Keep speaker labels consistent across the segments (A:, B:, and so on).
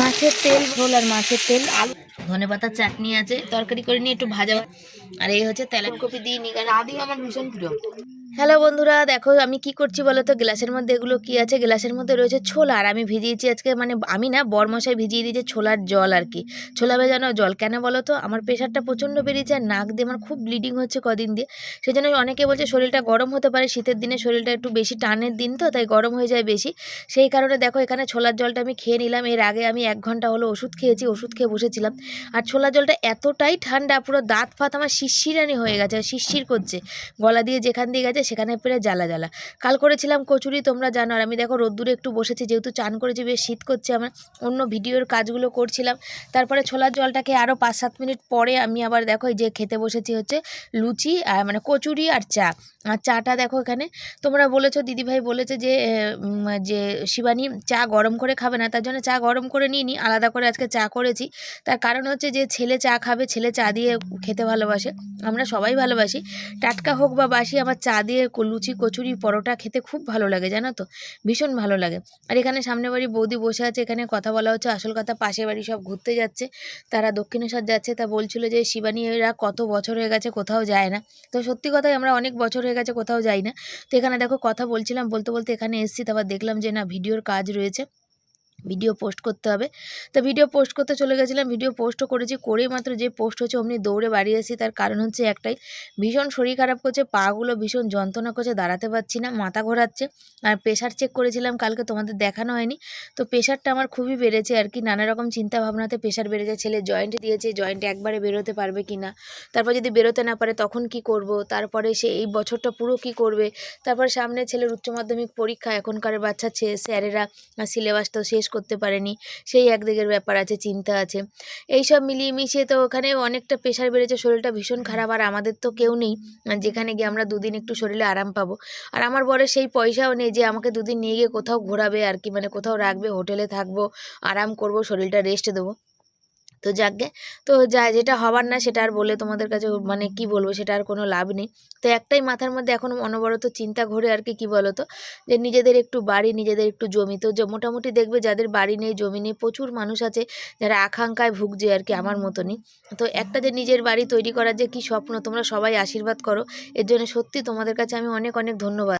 A: মাছের তেল, ঝোল আর মাছের তেল, আলু। ধনে পাতার চাটনি আছে, তরকারি করে নিয়ে একটু ভাজা আর এই হচ্ছে তেলের কপি দিয়ে কারণ আদি আমার ভীষণ প্রিয়। হ্যালো বন্ধুরা, দেখো আমি কি করছি বলো তো গ্লাসের মধ্যে এগুলো কি আছে? গ্লাসের মধ্যে রয়েছে ছোলা আর আমি ভিজিয়েছি আজকে মানে আমি না বরমশাই ভিজিয়ে দিয়েছি ছোলার জল আর কি। ছোলা ভেজানো জল কেন বলো তো আমার প্রেশারটা প্রচণ্ড বেড়েছে আর নাক দিয়ে আমার খুব ব্লিডিং হচ্ছে কদিন দিয়ে। সেই জন্য অনেকে বলছে শরীরটা গরম হতে পারে, শীতের দিনে শরীরটা একটু বেশি টানের দিন তো, তাই গরম হয়ে যায় বেশি। সেই কারণে দেখো এখানে ছোলার জলটা আমি খেয়ে নিলাম। এর আগে আমি এক ঘণ্টা হলো ওষুধ খেয়েছি, ওষুধ খেয়ে বসেছিলাম। আর ছোলার জলটা এতটাই ঠান্ডা, পুরো দাঁত ফাত আমার শিরশিরানি হয়ে গেছে, শিরশির করছে। গলা দিয়ে যেখান দিয়ে গেছে সেখানে পেরে জ্বালা জ্বালা। কাল করেছিলাম কচুরি, তোমরা জানো। আর আমি দেখো রোদ্দুরে একটু বসেছি, যেহেতু চান করেছি বেশ শীত করছে আমার, অন্য ভিডিওর কাজগুলো করছিলাম। তারপরে ছোলার জলটাকে আরও পাঁচ সাত মিনিট পরে আমি আবার দেখো যে খেতে বসেছি হচ্ছে লুচি আর মানে কচুরি আর চা। আর চাটা দেখো এখানে, তোমরা বলেছ দিদিভাই বলেছে যে যে শিবানী চা গরম করে খাবে না, তার জন্য চা গরম করে নিয়ে নি আলাদা করে আজকে চা করেছি। তার কারণ হচ্ছে যে ছেলে চা খাবে, ছেলে চা দিয়ে খেতে ভালোবাসে, আমরা সবাই ভালোবাসি। টাটকা হোক বা বাসি, আমার চা দিয়ে ক- লুচি, কচুরি, পরোটা খেতে খুব ভালো লাগে, জানো তো? ভীষণ ভালো লাগে। আর এখানে সামনে বাড়ি বৌদি বসে আছে, এখানে কথা বলা হচ্ছে, আসল কথা পাশে বাড়ি সব ঘুরতে যাচ্ছে। তারা দক্ষিণেশ্বর যাচ্ছে, তা বলছিল যে, শিবানী, এরা কত বছর হয়ে গেছে কোথাও যায় না। তো সত্যি কথাই আমরা অনেক বছর হয়ে গেছে কোথাও যাই না। তো এখানে দেখো কথা বলছিলাম, বলতে বলতে এখানে এসেছি, তারপর দেখলাম যে না, ভিডিওর কাজ রয়েছে। ভিডিও পোস্ট করতে হবে। তো ভিডিও পোস্ট করতে চলে গেছিলাম ভিডিও পোস্টও করেছি, করেই মাত্র যে পোস্ট হচ্ছে অমনি দৌড়ে বাড়ি এসেছি। তার কারণ হচ্ছে একটাই, ভীষণ শরীর খারাপ করছে, পাগুলো ভীষণ যন্ত্রণা করছে, দাঁড়াতে পারছি না, মাথা ঘোরাচ্ছে। আর প্রেশার চেক করেছিলাম, কালকে তোমাদের দেখানো হয়নি। তো প্রেশারটা আমার খুবই বেড়েছে আর কি, নানা রকম চিন্তা ভাবনাতে প্রেশার বেড়েছে। ছেলে জয়েন্ট দিয়েছে জয়েন্ট একবারে বেরোতে পারবে কি না? তারপর যদি বেরোতে না পারে তখন কি করব? তারপরে সে এই বছরটা পুরো কি করবে? তারপর সামনে ছেলের উচ্চ মাধ্যমিক পরীক্ষা, এখনকার বাচ্চা ছে- স্যারেরা সিলেবাস তো শেষ করতে পারেনি। সেই একদিকের ব্যাপার আছে, চিন্তা আছে। এই সব মিলিয়ে মিশিয়ে তো ওখানে অনেকটা প্রেশার বেড়েছে, শরীরটা ভীষণ খারাপ। আর আমাদের তো কেউ নেই। যেখানে গিয়ে আমরা দুদিন একটু শরীরে আরাম পাবো। আর আমার বরের সেই পয়সাও নেই যে আমাকে দুদিন নিয়ে গিয়ে কোথাও ঘোরাবে আর কি। মানে কোথাও রাখবে, হোটেলে থাকব, আরাম করব, শরীরটা রেস্ট দেবো। তো যাকগে তো যা, যেটা হবার না সেটা আর বলে তোমাদের কাছে মানে কি বলব সেটা আর কোনো লাভ নেই। তো একটাই মাথার মধ্যে এখন অনবরত চিন্তা ঘোরে আর কি, কী বলো তো যে নিজেদের একটু বাড়ি, নিজেদের একটু জমি। তো মোটামুটি দেখবে যাদের বাড়ি নেই, জমি নেই, প্রচুর মানুষ আছে যারা আকাঙ্ক্ষায় ভুগছে আর কি আমার মতনই। তো একটা যে নিজের বাড়ি তৈরি করার যে কী স্বপ্ন, তোমরা সবাই আশীর্বাদ করো। এর জন্য সত্যি তোমাদের কাছে আমি অনেক অনেক ধন্যবাদ।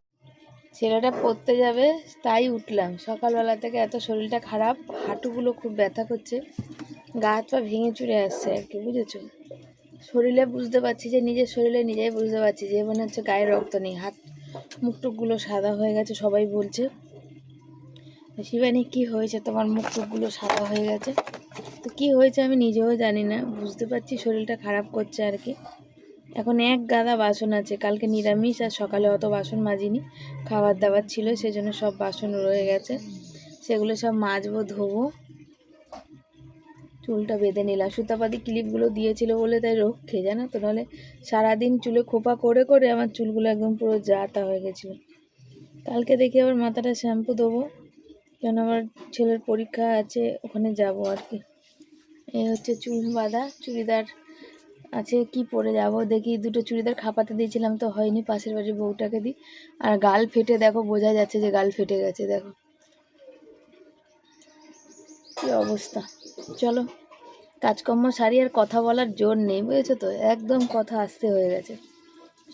A: ছেলেটা পড়তে যাবে, তাই উঠলাম। সকালবেলা থেকে এত শরীরটা খারাপ, হাঁটুগুলো খুব ব্যথা করছে। গা হাত পা ভেঙে চুরে আসছে আর কি, বুঝেছ? শরীরে বুঝতে পারছি যে নিজের শরীরে নিজেই বুঝতে পারছি যে মনে হচ্ছে গায়ে রক্ত নেই। হাত মুখ টুকগুলো সাদা হয়ে গেছে, সবাই বলছে। শিবানী, কি হয়েছে? তোমার মুখ টুকগুলো সাদা হয়ে গেছে? তো কি হয়েছে আমি নিজেও জানি না, বুঝতে পারছি শরীরটা খারাপ করছে আর কি। এখন এক গাদা বাসন আছে, কালকে নিরামিষ আর সকালে অত বাসন মাজিনি। খাবার দাবার ছিল, সেজন্য সব বাসন রয়ে গেছে। সেগুলো সব মাজবো, ধোবো। চুলটা বেঁধে নিলাম সুতাপাতি ক্লিপগুলো দিয়েছিল বলে তাই রক্ষে, জানো তো? নাহলে সারাদিন চুলে খোপা করে করে আমার চুলগুলো একদম পুরো জাতা হয়ে গেছিল। কালকে দেখি আবার মাথাটা শ্যাম্পু দেবো কেন আমার ছেলের পরীক্ষা আছে, ওখানে যাব আর কি। এই হচ্ছে চুল বাঁধা। চুড়িদার আছে, কি পরে যাব? দেখি দুটো চুড়িদার খাপাতে দিয়েছিলাম তো, হয়নি, পাশের বাড়ির বউটাকে দিই। আর গাল ফেটে, দেখো, বোঝা যাচ্ছে যে গাল ফেটে গেছে, দেখো। কি অবস্থা? চলো, কাজকর্ম সারি আর কথা বলার জোর নেই, বুঝেছ তো? একদম কথা আসতে হয়ে গেছে।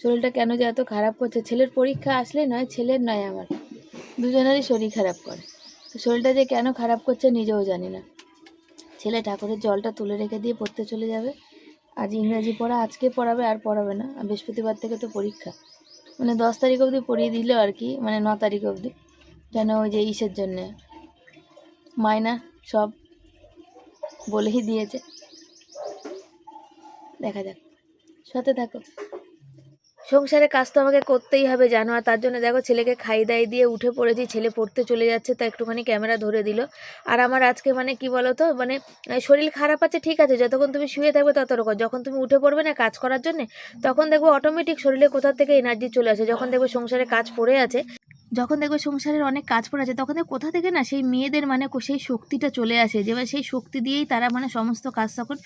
A: শরীরটা কেন যে এত খারাপ করছে? ছেলের পরীক্ষা আসলে নয়, ছেলের নয় আমার। দুজনেরই শরীর খারাপ করে। তো শরীরটা যে কেন খারাপ করছে নিজেও জানি না। ছেলে ঠাকুরের জলটা তুলে রেখে দিয়ে পড়তে চলে যাবে। আজ ইংরাজি পড়া, আজকে পড়াবে, আর পড়াবে না। বৃহস্পতিবার থেকে তো পরীক্ষা। মানে দশ তারিখ অবধি পড়িয়ে দিল আর কি মানে ন তারিখ অবধি। যেন ওই যে ইসের জন্যে। মায়না সব বলেই দিয়েছে। দেখা যাক। সাথে থাকো। সংসারে কাজ তো আমাকে করতেই হবে, জানো? আর তার জন্য দেখো, ছেলেকে খাই দাই দিয়ে উঠে পড়েছি, ছেলে পড়তে চলে যাচ্ছে, তা একটুখানি ক্যামেরা ধরে দিল। আর আমার আজকে মানে কি বলো তো মানে শরীর খারাপ আছে, ঠিক আছে, যতক্ষণ তুমি শুয়ে থাকবে ততক্ষণ যখন তুমি উঠে পড়বে না কাজ করার জন্য, তখন দেখব অটোমেটিক শরীরে কোথা থেকে এনার্জি চলে আসে। যখন দেখব সংসারে কাজ পড়ে আছে যখন দেখবে সংসারের অনেক কাজ পড়ে আছে, তখন কোথা থেকে না সেই মেয়েদের মানে সেই শক্তিটা চলে আসে। যে সেই শক্তি দিয়েই তারা মানে সমস্ত কাজ তখন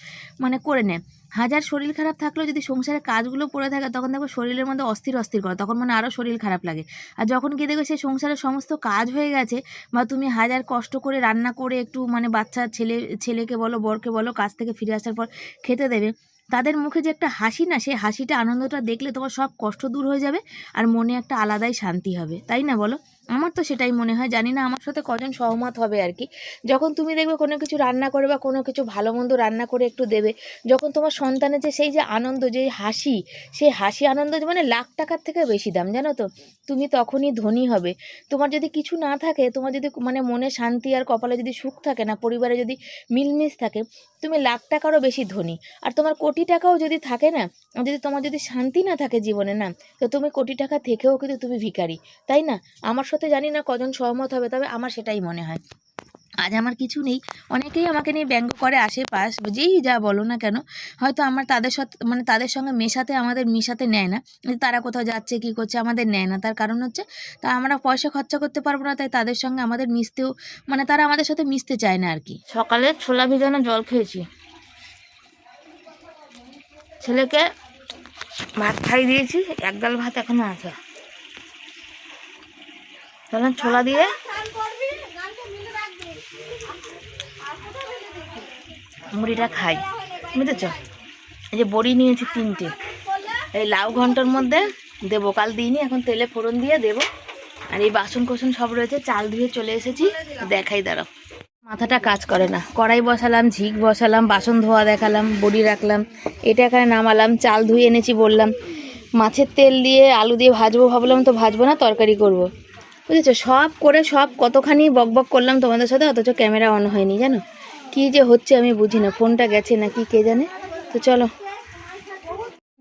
A: মানে করে নেয়। হাজার শরীর খারাপ থাকলেও যদি সংসারের কাজগুলো পড়ে থাকে, তখন দেখবে শরীরের মধ্যে অস্থির অস্থির করে, তখন মানে আরও শরীর খারাপ লাগে। আর যখন গিয়ে দেখবে সেই সংসারের সমস্ত কাজ হয়ে গেছে বা তুমি হাজার কষ্ট করে রান্না করে একটু মানে বাচ্চা ছেলে, ছেলেকে বলো, বরকে বলো, কাজ থেকে ফিরে আসার পর খেতে দেবে তাদের মুখে যে একটা হাসি না, সেই হাসিটা, আনন্দটা দেখলে তোমার সব কষ্ট দূর হয়ে যাবে আর মনে একটা আলাদাই শান্তি হবে। তাই না বলো? আমার তো সেটাই মনে হয়, জানি না আমার সাথে কজন সহমত হবে আর কি। যখন তুমি দেখবে কোনো কিছু রান্না করে বা কোনো কিছু ভালো মন্দ রান্না করে একটু দেবে, যখন তোমার সন্তানের যে সেই যে আনন্দ, যে হাসি, সেই হাসি আনন্দ মানে লাখ টাকার থেকে বেশি দাম, জানো তো? তুমি তখনই ধনী হবে। তোমার যদি কিছু না থাকে, তোমার যদি মানে মনে শান্তি আর কপালে যদি সুখ থাকে না, পরিবারে যদি মিলমিশ থাকে, তুমি লাখ টাকারও বেশি ধনী। আর তোমার কোটি টাকাও যদি থাকে না, যদি তোমার যদি শান্তি না থাকে জীবনে না, তো তুমি কোটি টাকা থেকেও কিন্তু তুমি ভিখারি, তাই না? আমার সাথে জানি না কজন সহমত হবে, তবে আমার সেটাই মনে হয়। আজ আমার কিছু নেই। অনেকেই আমাকে নিয়ে ব্যঙ্গ করে আশেপাশ, যেই যা বলো না কেন, হয়তো আমার তাদের সাথে মানে তাদের সঙ্গে মেশাতে আমাদের মিশাতে নেয় না। তারা কোথাও যাচ্ছে, কী করছে, আমাদের নেয় না। তার কারণ হচ্ছে, তা আমরা পয়সা খরচা করতে পারব না, তাই তাদের সঙ্গে আমাদের মিশতেও মানে তারা আমাদের সাথে মিশতে চায় না আর কি। সকালে ছোলা ভিজানো জল খেয়েছি। ছেলেকে ভাত খাই দিয়েছি, এক গাল ভাত এখনও আছে। তখন ছোলা দিয়ে। মুড়িটা খাই। বুঝেছ? এই যে বড়ি নিয়েছি তিনটে। এই লাউ ঘণ্টার মধ্যে দেবো। কাল দিইনি, এখন তেলে ফোড়ন দিয়ে দেবো। আর এই বাসন কোসন সব রয়েছে, চাল ধুয়ে চলে এসেছি। দেখাই দাঁড়াও। মাথাটা কাজ করে না। কড়াই বসালাম, ঝিক বসালাম, বাসন ধোয়া দেখালাম, বড়ি রাখলাম, এটা এখানে নামালাম, চাল ধুয়ে এনেছি বললাম। মাছের তেল দিয়ে আলু দিয়ে ভাজবো, ভাবলাম তো ভাজবো না, তরকারি করব। বুঝেছ? সব করে সব কতখানি বক বক করলাম তোমাদের সাথে, অথচ ক্যামেরা অন হয়নি, জানো? কি যে হচ্ছে আমি বুঝি না, ফোনটা গেছে নাকি কে জানে? তো চলো।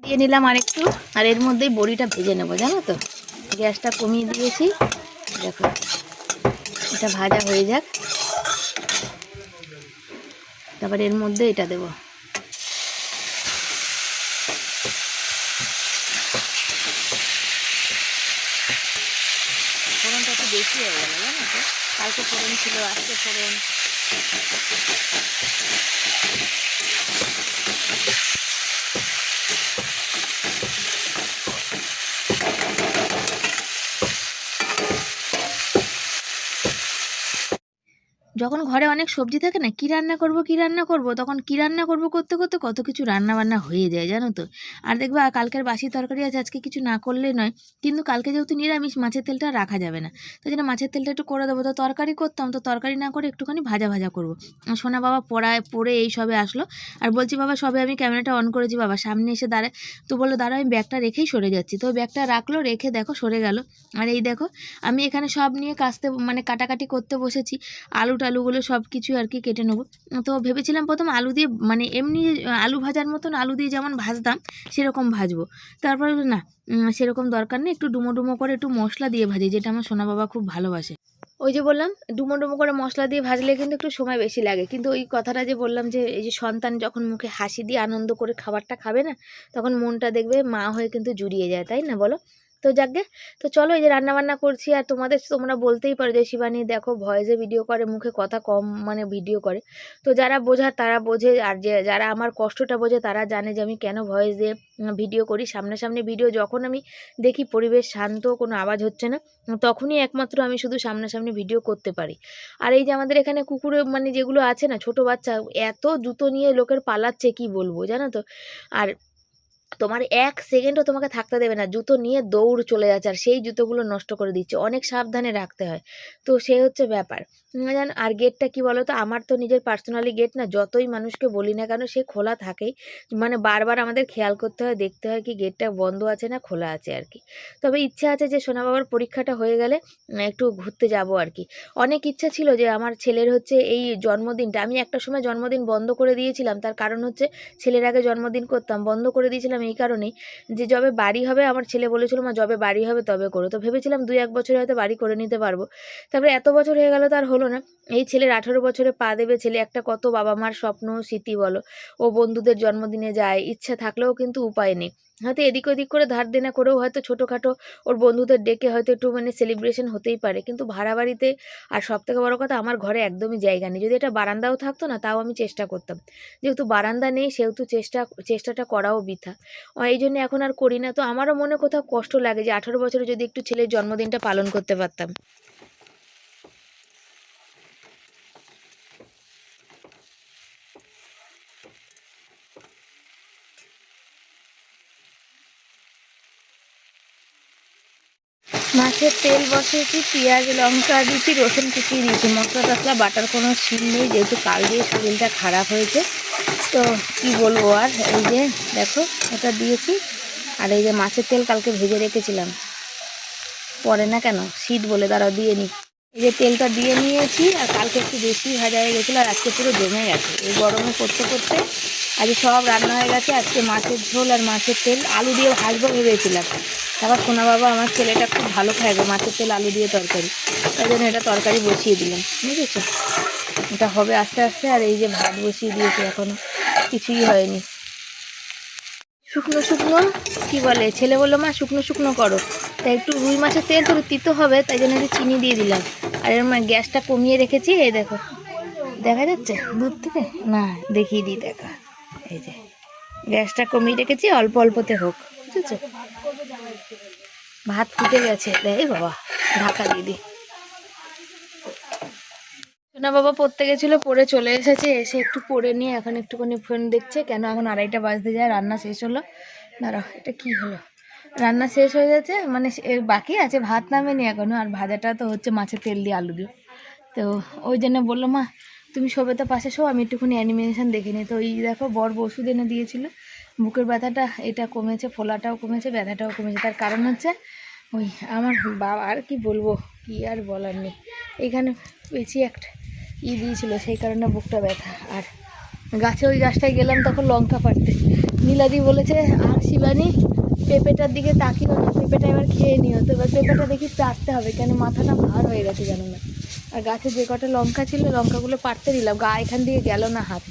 A: দিয়ে নিলাম আরেকটু, আর এর মধ্যেই বড়িটা ভেজে নেব, জানো তো? গ্যাসটা কমিয়ে দিয়েছি। দেখো, এটা ভাজা হয়ে যাক। তারপর এর মধ্যে এটা দেবো ফোড়নটা একটু বেশি হয়ে গেল জানো তো কালকে ফোড়ন ছিল আজকে ফোড়ন। যখন ঘরে অনেক সবজি থাকে না, কী রান্না করব, কী রান্না করব, তখন কী রান্না করব করতে করতে কত কিছু রান্না বান্না হয়ে যায়, জানো তো? আর দেখবা কালকের বাসি তরকারি আছে আজকে কিছু না করলে নয়, কিন্তু কালকে যেহেতু নিরামিষ, মাছের তেলটা রাখা যাবে না। তো জন্য মাছের তেলটা একটু করে দেবো। তো তরকারি করতাম, তো তরকারি না করে একটুখানি ভাজা ভাজা করব। সোনা বাবা পড়ায়, পড়ে এই সবে আসলো। আর বলছি, বাবা, সবে আমি ক্যামেরাটা অন করেছি, বাবা, সামনে এসে দাঁড়ায়। তো বলল দাঁড়া আমি ব্যাগটা রেখেই সরে যাচ্ছি। তো ব্যাগটা রাখল, রেখে দেখো সরে গেল। আর এই দেখো, আমি এখানে সব নিয়ে কাচতে মানে কাটাকাটি করতে বসেছি। আলু টালুগুলো সব কিছু আর কি কেটে নেব। তো ভেবেছিলাম প্রথম আলু দিয়ে মানে এমনি আলু ভাজার মতন আলু দিয়ে যেমন ভাজতাম, সেরকম ভাজবো। তারপর না সেরকম দরকার নেই, একটু ডুমো ডুমো করে একটু মশলা দিয়ে ভাজি, যেটা আমার সোনা বাবা খুব ভালোবাসে। ওই যে বললাম, ডুমো ডুমো করে মশলা দিয়ে ভাজলে কিন্তু একটু সময় বেশি লাগে। কিন্তু ওই কথাটা যে বললাম যে, এই যে সন্তান যখন মুখে হাসি দিয়ে আনন্দ করে খাবারটা খাবে না, তখন মনটা দেখবে মা হয়ে কিন্তু জুড়িয়ে যায়, তাই না বলো? তো যাকগে তো চলো এই যে রান্না বান্না করছি আর তোমাদের, তোমরা বলতেই পারো যে শিবানী দেখো ভয়েসে ভিডিও করে, মুখে কথা কম মানে ভিডিও করে। তো যারা বোঝার তারা বোঝে আর যে, যারা আমার কষ্টটা বোঝে তারা জানে যে আমি কেন ভয়েস ভিডিও করি। সামনাসামনি ভিডিও যখন আমি দেখি পরিবেশ শান্ত, কোনো আওয়াজ হচ্ছে না, তখনই একমাত্র আমি শুধু সামনাসামনি ভিডিও করতে পারি। আর এই যে আমাদের এখানে কুকুরে মানে যেগুলো আছে না, ছোট বাচ্চা, এত জুতো নিয়ে লোকের পালাচ্ছে কি বলব, জানো তো? আর তোমার এক সেকেন্ডও তোমাকে থাকতে দেবে না। জুতো নিয়ে দৌড় চলে যাচ্ছে আর সেই জুতোগুলো নষ্ট করে দিচ্ছে। অনেক সাবধানে রাখতে হয়। তো সে হচ্ছে ব্যাপার। জান, আর গেটটা কি বলো তো আমার তো নিজের পার্সোনালি গেট না, যতই মানুষকে বলি না কেন সে খোলা থাকেই। মানে বারবার আমাদের খেয়াল করতে হয়, দেখতে হয় কি গেটটা বন্ধ আছে না খোলা আছে আর কি। তবে ইচ্ছা আছে যে সোনা বাবার পরীক্ষাটা হয়ে গেলে একটু ঘুরতে যাব আর কি। অনেক ইচ্ছা ছিল যে আমার ছেলের হচ্ছে এই জন্মদিনটা, আমি একটা সময় জন্মদিন বন্ধ করে দিয়েছিলাম। তার কারণ হচ্ছে ছেলের আগে জন্মদিন করতাম, বন্ধ করে দিয়েছিলাম এই কারণেই যে যবে বাড়ি হবে আমার ছেলে বলেছিল, মা, যবে বাড়ি হবে তবে করো। তো ভেবেছিলাম দুই এক বছরে হয়তো বাড়ি করে নিতে পারব। তারপরে এত বছর হয়ে গেল, তার হলো না। এই ছেলের আঠেরো বছরে পা দেবে ছেলে একটা কত বাবা মার স্বপ্ন স্মৃতি বলো। ও বন্ধুদের জন্মদিনে যায়, ইচ্ছা থাকলেও কিন্তু উপায় নেই। হয়তো এদিক ওদিক করে ধার দেনা করেও হয়তো ছোটোখাটো ওর বন্ধুদের ডেকে হয়তো একটু মানে সেলিব্রেশন হতেই পারে। কিন্তু ভাড়া বাড়িতে আর সব থেকে বড়ো কথা, আমার ঘরে একদমই জায়গা নেই। যদি এটা বারান্দাও থাকতো না, তাও আমি চেষ্টা করতাম। যেহেতু বারান্দা নেই, সেহেতু চেষ্টা, চেষ্টাটা করাও বৃথা। এই জন্য এখন আর করি না। তো আমারও মনে কোথাও কষ্ট লাগে যে আঠারো বছরে যদি একটু ছেলের জন্মদিনটা পালন করতে পারতাম। মাছের তেল বসিয়েছি, পেঁয়াজ, লঙ্কা, দিয়েছি, রসুন কুচিয়ে দিয়েছি। মশলা টসলা, বাটার কোনো শিল নেই, যেহেতু কাল দিয়ে শরীরটা খারাপ হয়েছে। তো কি বলব আর, এই যে দেখো, এটা দিয়েছি। আর এই যে মাছের তেল কালকে ভেজে রেখেছিলাম। পরে না কেন, শীত বলে দাঁড়াও দিয়ে নি। এই যে তেলটা দিয়ে নিয়েছি, আর কালকে একটু বেশি ভাজা হয়ে গেছিল, আর আজকে পুরো জমে গেছে। এই গরমে করতে করতে আজকে সব রান্না হয়ে গেছে। আজকে মাছের ঝোল আর মাছের তেল। আলু দিয়ে ভাজবো ভেবেছিলাম। তারপর সোনা বাবা আমার ছেলেটা খুব ভালো গো মাছের তেল, আলু দিয়ে তরকারি। তাই জন্য এটা তরকারি বসিয়ে দিলাম, বুঝেছ? এটা হবে আস্তে আস্তে, আর এই যে ভাত বসিয়ে দিয়েছি এখনও। কিছুই হয়নি। শুকনো শুকনো, কি বলে? ছেলে বলল, মা, শুকনো শুকনো করো। তাই একটু রুই মাছের তেল তো তিতো হবে, তাই জন্য একটু চিনি দিয়ে দিলাম। আর এর মা, গ্যাসটা কমিয়ে রেখেছি, এই দেখো। দেখা যাচ্ছে? দূর থেকে? না, দেখিয়ে দিই, দেখা। এই যে, গ্যাসটা কমিয়ে রেখেছি, অল্প অল্পতে হোক, বুঝেছ? ভাত ফুটে গেছে দেয় বাবা, ঢাকা দিদি সোনা বাবা পড়তে গেছিল পরে চলে এসেছে, এসে একটু পড়ে নিয়ে এখন একটুখানি ফোন দেখছে, কেন এখন আড়াইটা বাজতে যায়, রান্না শেষ হলো। দাঁড়াও, এটা কি হলো? রান্না শেষ হয়ে যাচ্ছে মানে এর বাকি আছে, ভাত নামেনি এখনও, আর ভাজাটা তো হচ্ছে মাছের তেল দিয়ে আলু দিয়ে। তো ওই জন্য বলল, মা তুমি শোবে তো পাশে শো, আমি একটুখানি অ্যানিমেশন দেখে নিই। তো এই দেখো, বর ওষুধ এনে দিয়েছিল। বুকের ব্যথাটা, এটা কমেছে, ফোলাটাও কমেছে, ব্যথাটাও কমেছে। তার কারণ হচ্ছে, ওই আমার বাবা, আর কি বলব, কি আর বলার নেই। এখানে পেয়েছি একটা ই দিয়েছিল, সেই কারণে বুকটা ব্যথা। আর গাছে ওই গাছটায় গেলাম, তখন লঙ্কা পাড়তে নীলাদি বলেছে, আর শিবানী, পেঁপেটার দিকে তাকিও না, পেঁপেটা এবার খেয়ে নিও। তো এবার পেঁপেটা দেখি চাটতে হবে, কেন মাথাটা ভার হয়ে গেছে জানো না। আর গাছে যে কটা লঙ্কা ছিল লঙ্কাগুলো পাড়তে দিলাম। গা এখান দিয়ে গেল না হাত।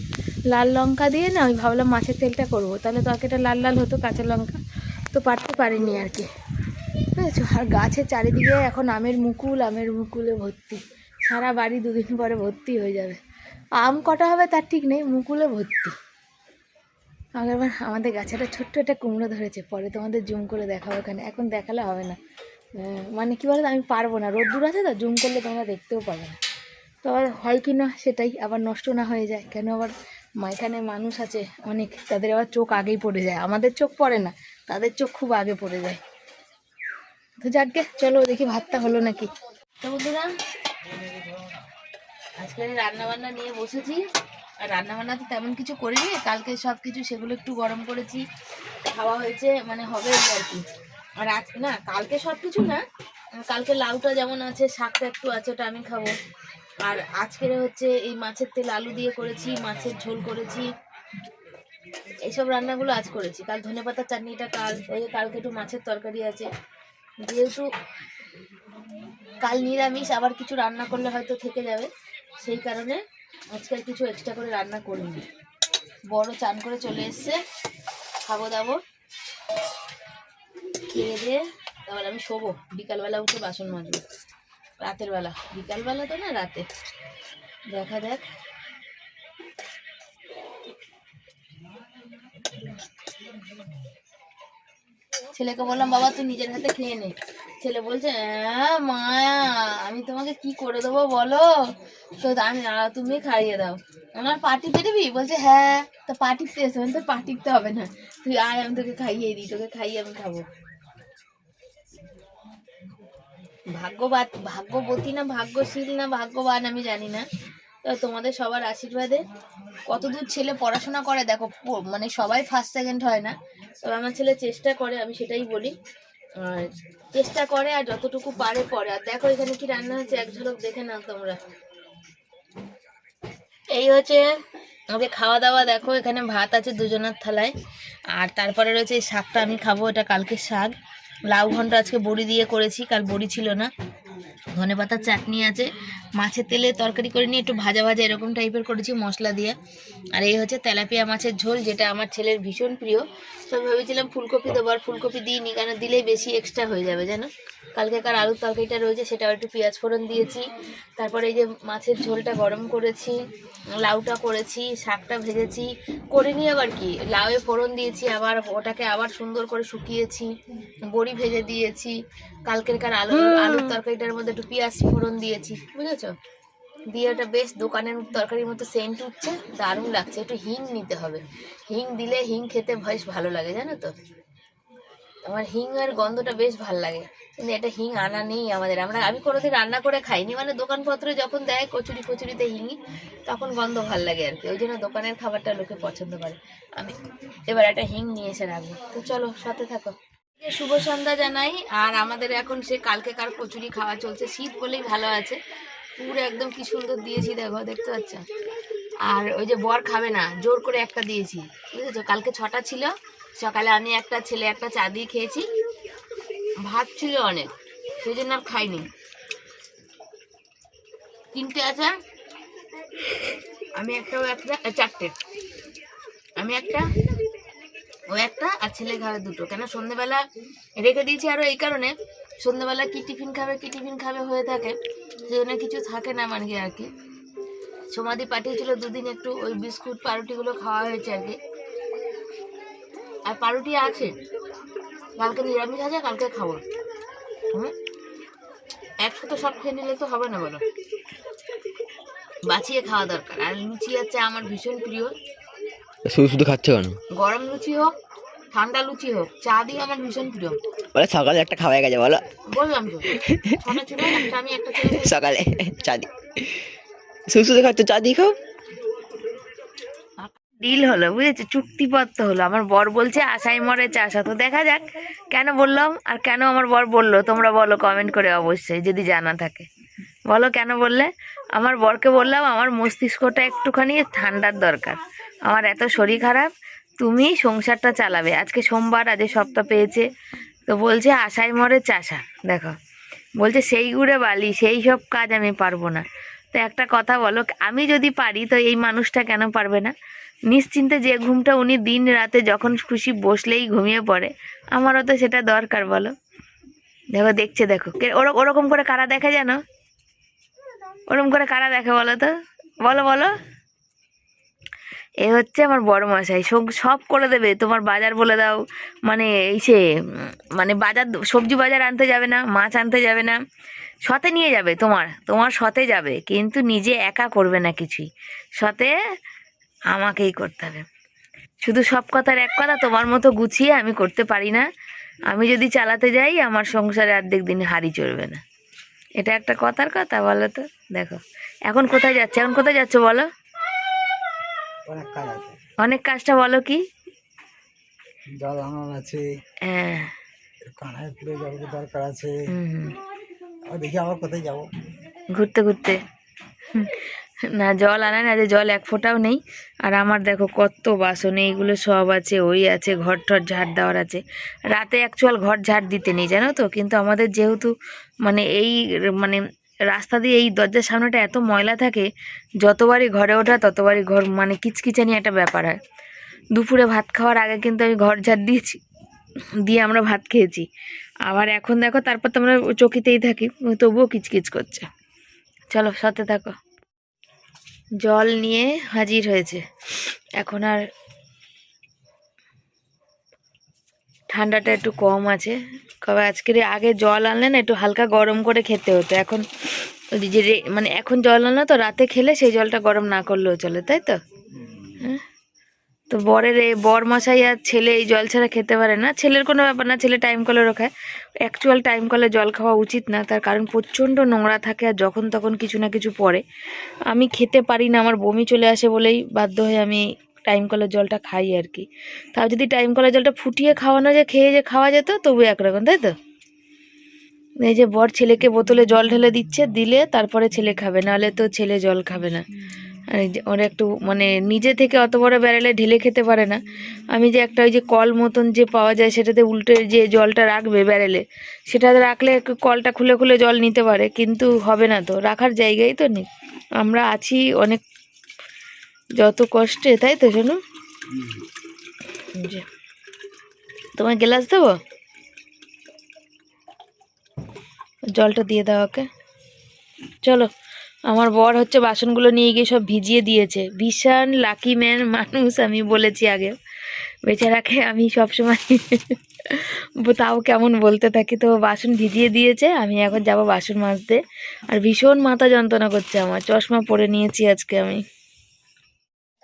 A: লাল লঙ্কা দিয়ে না, আমি ভাবলাম মাছের তেলটা করব। তাহলে তরকারিটা লাল লাল হতো কাঁচা লঙ্কা। তো পারতে পারিনি আর কি। বুঝেছ? আর গাছের চারিদিকে এখন আমের মুকুল, আমের মুকুলে ভর্তি। সারা বাড়ি দুদিন পরে ভর্তি হয়ে যাবে। আম কটা হবে তার ঠিক নেই, মুকুলে ভর্তি। আগেরবার আমাদের গাছে একটা ছোট্ট একটা কুমড়ো ধরেছে। পরে তোমাদের জুম করে দেখাবো এখানে। এখন দেখালে হবে না। মানে কী বলো আমি পারব না। রোদ্দুর আছে তো, জুম করলে তোমরা দেখতেও পাবে না। তো আবার হয় কি না, সেটাই আবার নষ্ট না হয়ে যায়। কেন আবার মা এখানে মানুষ আছে, অনেক, তাদের আবার চোখ আগেই পড়ে যায়। আমাদের চোখ পড়ে না, তাদের চোখ খুব আগে পড়ে যায়। তো যাকে চলো দেখি ভাতটা হলো নাকি। তো বন্ধুরা, আজকে রান্না বান্না নিয়ে বসেছি। আর রান্না বান্না তো তেমন কিছু করিনি, কালকে সব কিছু সেগুলো একটু গরম করেছি। খাওয়া হয়েছে মানে হবে আর কি। আর আজ, না, কালকে সব কিছু না কালকে লাউটা যেমন আছে, শাকটা একটু আছে, ওটা আমি খাব। আর আজকের হচ্ছে এই মাছের তেল আলু দিয়ে করেছি, মাছের ঝোল করেছি। এইসব রান্নাগুলো আজ করেছি। কাল ধনেপাতা চাটনিটা কাল ওই কালকে একটু মাছের তরকারি আছে। যেহেতু কাল নিরামিষ, আবার কিছু রান্না করলে হয়তো থেকে যাবে। সেই কারণে আজকাল কিছু এক্সট্রা করে রান্না করিনি। বড় চান করে চলে এসছে। খাব দাবো। খেয়ে দিয়ে তারপর আমি শোবো। বিকালবেলা উঠে বাসন মাজবো। রাতের বেলা। বিকালবেলা তো না, রাতে। দেখা যাক। ছেলেকে বললাম, বাবা, তুই নিজের হাতে খেয়ে নে। ছেলে বলছে হ্যাঁ মায়া আমি তোমাকে কি করে দেবো বলো? তো আমি তুমি খাইয়ে দাও। আমার পা টিপে দিবি বলছে হ্যাঁ তো পা টিপতে এসে তো পা টিপতে হবে না। তুই আয়, আমি তোকে খাইয়ে দিই, তোকে খাইয়ে আমি খাব। ভাগ্যবান ভাগ্যবতী না ভাগ্যশীল না ভাগ্যবান আমি জানি না। তো তোমাদের সবার আশীর্বাদে কতদূর ছেলে পড়াশোনা করে দেখো মানে সবাই ফার্স্ট সেকেন্ড হয় না। তবে আমার ছেলে চেষ্টা করে, আমি সেটাই বলি। চেষ্টা করে আর যতটুকু পারে পরে আর দেখো এখানে কি রান্না হচ্ছে, এক ঝলক দেখে নাও তোমরা। এই হচ্ছে আমাদের খাওয়া দাওয়া, দেখো এখানে ভাত আছে দুজনের থালায়। আর তারপরে রয়েছে এই শাকটা, আমি খাব, এটা কালকে শাক। লাউ ঘণ্টা আজকে বড়ি দিয়ে করেছি কাল বড়ি ছিল না। ধনে পাতার চাটনি আছে মাছের তেলে তরকারি করে নিয়ে একটু ভাজা ভাজা এরকম টাইপের করেছি মশলা দিয়ে। আর এই হচ্ছে তেলাপিয়া মাছের ঝোল যেটা আমার ছেলের ভীষণ প্রিয়। তো ভেবেছিলাম ফুলকপি দেবো আর ফুলকপি দিইনি কেন দিলেই বেশি এক্সট্রা হয়ে যাবে জানো? কালকেকার আলুর তরকারিটা রয়েছে সেটাও একটু পেঁয়াজ ফোড়ন দিয়েছি। তারপরে এই যে মাছের ঝোলটা গরম করেছি লাউটা করেছি শাকটা ভেজেছি। করে নিয়ে আবার কি লাউয়ে ফোড়ন দিয়েছি আবার ওটাকে আবার সুন্দর করে শুকিয়েছি বড়ি ভেজে দিয়েছি। কালকেরকার আলু আলুর তরকারিটার মধ্যে একটু পেঁয়াজ ফোড়ন দিয়েছি, বুঝেছ? দিয়ে ওটা বেশ দোকানের তরকারির মতো সেন্ট উঠছে, দারুণ লাগছে। একটু হিং নিতে হবে। হিং দিলে হিং খেতে বেশ ভালো লাগে, জানো তো? আমার হিং আর গন্ধটা বেশ ভালো লাগে। কিন্তু এটা হিং আনা নেই আমাদের। আমরা, আমি কোনোদিন রান্না করে খাইনি। মানে দোকানপত্রে যখন দেয় কচুরি কচুরিতে হিঙি, তখন গন্ধ ভালো লাগে আর কি। ওই জন্য দোকানের খাবারটা লোকে পছন্দ করে। আমি এবার একটা হিং নিয়ে এসে রাখব। তো চলো, সাথে থাকো। শুভ সন্ধ্যা জানাই। আর আমাদের এখন সে কালকে কার কচুরি খাওয়া চলছে, শীত বলেই ভালো আছে। পুরো একদম কি সুন্দর দিয়েছি দেখো, দেখতে পাচ্ছ? আর ওই যে বর খাবে না, জোর করে একটা দিয়েছি, বুঝেছ? কালকে ছটা ছিল, সকালে আমি একটা, ছেলে একটা চা দিয়ে খেয়েছি। ভাত ছিল অনেক সেই জন্য আর খাইনি। তিনটে আছে, আমি একটা একটা, চারটে। আমি একটা ও একটা আর ছেলে খাবে দুটো। কেন সন্ধেবেলা রেখে দিয়েছি আরও এই কারণে সন্ধেবেলা কি টিফিন খাবে, কি টিফিন খাবে হয়ে থাকে, সেজন্য কিছু থাকে না মানে কি আর কি। সমাধি পাঠিয়েছিল দুদিন একটু, ওই বিস্কুট পাউরুটিগুলো খাওয়া হয়েছে আর কি। আর পাউরুটি আছে, কালকে নিরামিষ আছে, কালকে খাব। হুম? একসাথে সব খেয়ে নিলে তো হবে না বলো। বাঁচিয়ে খাওয়া দরকার। আর লুচি আছে আমার ভীষণ প্রিয়।
B: শুধু শুধু খাচ্ছে কেন?
A: গরম লুচি হোক ঠান্ডা লুচি হোক চা দিয়ে আমার ভীষণ প্রিয়।
B: বলে সকালে একটা খাওয়া গেছে বলো।
A: বললাম তো আমি একটা
B: সকালে চা দি। শুধু শুধু খাচ্ছ চা দিয়ে খাও।
A: ডিল হলো বুঝেছ? চুক্তিপত্র হলো। আমার বর বলছে আশাই মরে চাষা তো দেখা যাক কেন বললাম আর কেন আমার বর বলল? তোমরা বলো কমেন্ট করে অবশ্যই যদি জানা থাকে। বলো কেন বললে? আমার বরকে বললাম আমার মস্তিষ্কটা একটুখানি ঠান্ডার দরকার। আমার এত শরীর খারাপ তুমি সংসারটা চালাবে। আজকে সোমবার, আজকে সপ্তাহ পেয়েছে। তো বলছে আশাই মরে চাষা। দেখো, বলছে, সেই গুড়ে বালি, সেই সব কাজ আমি পারব না। তো একটা কথা বলো, আমি যদি পারি, তো এই মানুষটা কেন পারবে না? নিশ্চিন্তে যে ঘুমটা উনি দিন রাতে যখন খুশি বসলেই ঘুমিয়ে পড়ে, আমারও তো সেটা দরকার, বলো। দেখো, দেখছে, দেখো। ওরকম করে কারা দেখে জানো? ওরকম করে কারা দেখে বলো তো? বলো বলো। এ হচ্ছে আমার বড় মশাই সব করে দেবে। তোমার বাজার বলে দাও। মানে এই সে মানে বাজার সবজি বাজার আনতে যাবে না, মাছ আনতে যাবে না। সতে নিয়ে যাবে তোমার। তোমার সতে যাবে। কিন্তু নিজে একা করবে না কিছুই। সতে আমাকেই করতে হবে। শুধু সব কথার এক কথা, তোমার মতো গুছিয়ে আমি করতে পারি না। আমি যদি চালাতে যাই, আমার সংসারে অর্ধেক দিন হাড়ি চড়বে না। এটা একটা কথার কথা বলো তো। দেখো। এখন কোথায় যাচ্ছে? এখন কোথায় যাচ্ছে বলো?
C: অনেক কাজ আছে।
A: অনেক কাজটা বলো কি?
C: জল আনান আছে।
A: হ্যাঁ।
C: কানায় পুরে জল দরকার আছে। দেখি আবার কোথায় যাব?
A: ঘুরতে ঘুরতে। না জল আনে না যে জল এক ফোঁটাও নেই। আর আমার দেখো কত বাসন এইগুলো সব আছে ওই আছে ঘর টর ঝাড় দেওয়ার আছে। রাতে অ্যাকচুয়াল ঘর ঝাড় দিতে নেই জানো তো? কিন্তু আমাদের যেহেতু মানে এই মানে রাস্তা দিয়ে এই দরজার সামনেটা এত ময়লা থাকে, যতবারই ঘরে ওঠা ততবারই ঘর মানে কিচকিচানি একটা ব্যাপার হয়। দুপুরে ভাত খাওয়ার আগে কিন্তু আমি ঘর ঝাড় দিয়েছি, দিয়ে আমরা ভাত খেয়েছি। আবার এখন দেখো তারপর তো আমরা চকিতেই থাকি, তবুও কিচকিচ করছে। চলো সাথে থাকো। জল নিয়ে হাজির হয়েছে। এখন আর ঠান্ডাটা একটু কম আছে। কবে আজকের আগে জল আনলে না একটু হালকা গরম করে খেতে হতো। এখন যে মানে এখন জল আনলো তো রাতে খেলে সেই জলটা গরম না করলেও চলে, তাই তো? হ্যাঁ? তো বরের এই বর মশাই আর ছেলে এই জল ছাড়া খেতে পারে না। ছেলের কোনো ব্যাপার না, ছেলে টাইম কলেরও খায় অ্যাকচুয়াল টাইম কলে জল খাওয়া উচিত না, তার কারণ প্রচণ্ড নোংরা থাকে আর যখন তখন কিছু না কিছু পড়ে। আমি খেতে পারি না, আমার বমি চলে আসে বলেই বাধ্য হয়ে আমি টাইম কলের জলটা খাই আর কি। তাও যদি টাইম কলের জলটা ফুটিয়ে খাওয়ানো যায় খেয়ে যে খাওয়া যেত, তবু একরকম, তাই তো? এই যে বর ছেলেকে বোতলে জল ঢেলে দিচ্ছে, দিলে তারপরে ছেলে খাবে, নাহলে তো ছেলে জল খাবে না। আর যে ওরা একটু মানে নিজে থেকে অত বড় ব্যারেলে ঢেলে খেতে পারে না। আমি যে একটা ওই যে কল মতন যে পাওয়া যায়, সেটাতে উল্টে যে জলটা রাখবে ব্যারেলে সেটাতে রাখলে কলটা খুলে খুলে জল নিতে পারে, কিন্তু হবে না তো, রাখার জায়গাই তো নেই। আমরা আছি অনেক যত কষ্টে, তাই তো শোনো তোমার গ্লাস দেবো? জলটা দিয়ে দাও ওকে। চলো, আমার বর হচ্ছে বাসনগুলো নিয়ে গিয়ে সব ভিজিয়ে দিয়েছে। ভীষণ লাকি ম্যান মানুষ আমি বলেছি আগে। বেচারাকে আমি সবসময় তাও কেমন বলতে থাকি, তো বাসন ভিজিয়ে দিয়েছে, আমি এখন যাব বাসন মাজতে। আর ভীষণ মাথা যন্ত্রণা করছে আমার, চশমা পরে নিয়েছি আজকে আমি।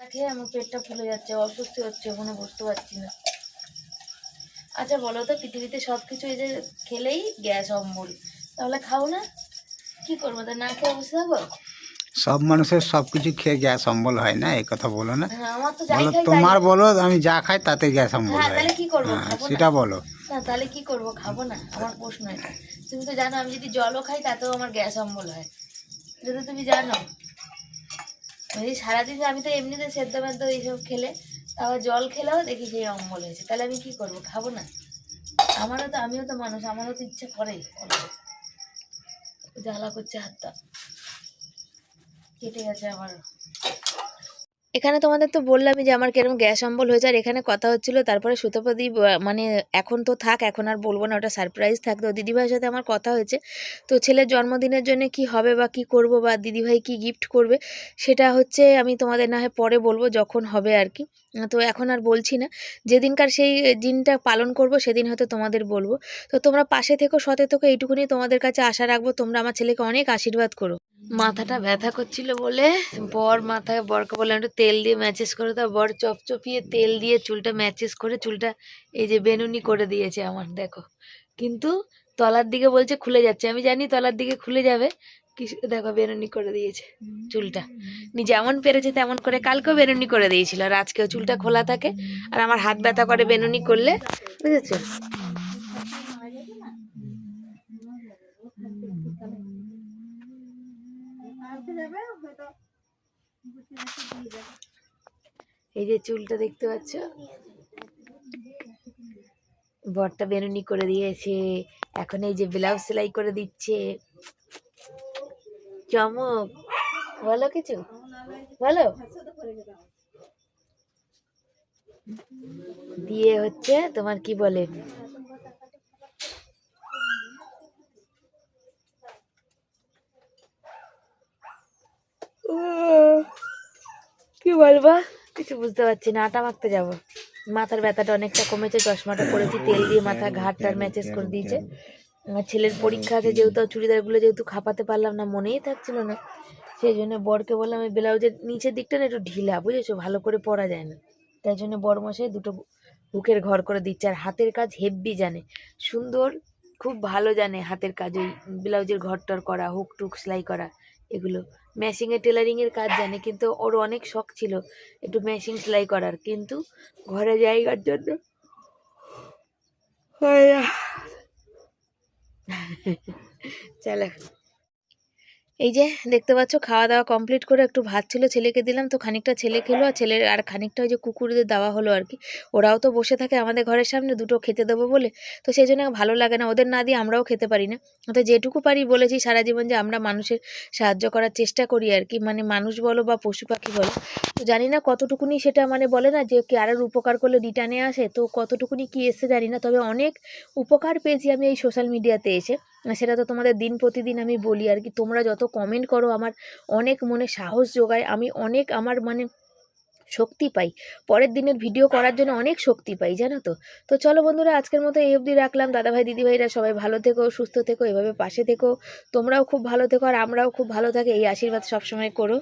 A: খেয়ে আমার পেটটা ফুলে যাচ্ছে অস্বস্তি হচ্ছে ওখানে বসতে পারছি না। আচ্ছা বলো তো পৃথিবীতে সব কিছু এই যে খেলেই গ্যাস অম্বল তাহলে খাও না? কি করব তা না খেয়ে বসে থাকব
C: সব মানুষের সব কিছু খেয়ে গ্যাস অম্বল হয় না এই কথা বলো না।
A: হ্যাঁ
C: বলো তোমার বলো আমি যা খাই তাতে গ্যাস অম্বল
A: হ্যাঁ
C: হয়।
A: তাহলে কি করব
C: হ্যাঁ, সেটা বলো।
A: না তাহলে কি করব খাব না আমার প্রশ্ন এটা। তুমি তো জানো আমি যদি জলও খাই তাতেও আমার গ্যাস অম্বল হয়। যদি তুমি জানো। এই সারাদিন আমি তো এমনিতে সেদ্ধ মেদ্ধ এইসব খেলে, তাও জল খেলেও দেখি সেই অম্বল হয়েছে। তাহলে আমি কি করব? খাব না? আমারও তো, আমিও তো মানুষ, আমারও তো ইচ্ছে করে জ্বালা করছে হাতটা। কেটে গেছে আমারও এখানে তোমাদের তো বললামই যে আমার কীরকম গ্যাস অম্বল হয়েছে, আর এখানে কথা হচ্ছিল তারপরে সুতপদি মানে এখন তো থাক, এখন আর বলব না, ওটা সারপ্রাইজ থাকতো। দিদিভাইয়ের সাথে আমার কথা হয়েছে, তো ছেলের জন্মদিনের জন্য কি হবে বা কি করব বা দিদিভাই কি গিফট করবে, সেটা হচ্ছে আমি তোমাদের না হয় পরে বলব, যখন হবে আর কি। তো এখন আর বলছি না। যেদিনকার সেই দিনটা পালন করব, সেদিন হয়তো তোমাদের বলব। তো তোমরা পাশে থেকো, সতে থেকো, এইটুকুনি তোমাদের কাছে আশা রাখব, তোমরা আমার ছেলেকে অনেক আশীর্বাদ করো। মাথাটা ব্যথা করছিল বলে বর মাথায়, বরকে বললাম একটু তেল দিয়ে ম্যাচেস করে দাও। বর চপচপিয়ে তেল দিয়ে চুলটা ম্যাচেস করে, চুলটা এই যে বেনুনি করে দিয়েছে আমার, দেখো। কিন্তু তলার দিকে বলছে খুলে যাচ্ছে। আমি জানি তলার দিকে খুলে যাবে কি দেখো বেনুনি করে দিয়েছে চুলটা। নি যেমন পেরেছে তেমন করে কালকেও বেনুনি করে দিয়েছিল আর আজকেও চুলটা খোলা থাকে আর আমার হাত ব্যথা করে বেনুনি করলে বুঝেছ? এই যে চুলটা দেখতে পাচ্ছ? বরটা বেনুনি করে দিয়েছে। এখন এই যে ব্লাউজ সেলাই করে দিচ্ছে। চমক। বলো কিছু? বলো। দিয়ে হচ্ছে তোমার কি বলে? কি বলব? কিছু বুঝতে পারছি না আটা মাখতে যাব। মাথার ব্যথাটা অনেকটা কমেছে চশমাটা পরেছি তেল দিয়ে মাথা ঘাটটার ম্যাচেস করে দিয়েছে। আমার ছেলের পরীক্ষা আছে যেহেতু চুড়িদারগুলো যেহেতু খাপাতে পারলাম না মনেই থাকছিল না। সেই জন্য বরকে বললাম এই ব্লাউজের নিচের দিকটা না একটু ঢিলা বুঝেছ? ভালো করে পরা যায় না। তাই জন্য বড় মশাই দুটো বুকের ঘর করে দিচ্ছে। আর হাতের কাজ হেব্বি জানে সুন্দর খুব ভালো জানে হাতের কাজ। ওই ব্লাউজের ঘরটর করা হুক টুক সেলাই করা এগুলো। মেশিংয়ে টেলারিংয়ের কাজ জানে কিন্তু ওর অনেক শখ ছিল একটু মেশিং সেলাই করার। কিন্তু ঘরে জায়গার জন্য হয় না। এই যে, দেখতে পাচ্ছ খাওয়া দাওয়া কমপ্লিট করে একটু ভাত ছিল, ছেলেকে দিলাম, তো খানিকটা ছেলে খেলো, আর ছেলের, আর খানিকটা ওই যে কুকুরদের দেওয়া হলো আর কি। ওরাও তো বসে থাকে আমাদের ঘরের সামনে, দুটো খেতে দেবো বলে। তো সেই জন্য ভালো লাগে না, ওদের না দিয়ে আমরাও খেতে পারি না। তো যেটুকু পারি বলেছি সারা জীবন যে আমরা মানুষের সাহায্য করার চেষ্টা করি আর কি মানে মানুষ বলো বা পশু পাখি বলো। তো জানি না কতটুকুনি সেটা মানে বলে না যে কারোর উপকার করলে রিটার্নে আসে, তো কতটুকুনি কি এসছে জানি না, তবে অনেক উপকার পেয়েছি আমি এই সোশ্যাল মিডিয়াতে এসে। সেটা তো তোমাদের দিন প্রতিদিন আমি বলি আর কি। তোমরা যত কমেন্ট করো, আমার অনেক মনে সাহস যোগায়, আমি অনেক আমার মানে শক্তি পাই। পরের দিনের ভিডিও করার জন্য অনেক শক্তি পাই, জানো তো? তো চলো বন্ধুরা, আজকের মতো এই অবধি রাখলাম। দাদাভাই, দিদিভাইরা সবাই ভালো থেকো, সুস্থ থেকো, এভাবে পাশে থেকো। তোমরাও খুব ভালো থেকো আর আমরাও খুব ভালো থাকি। এই আশীর্বাদ সবসময় করো।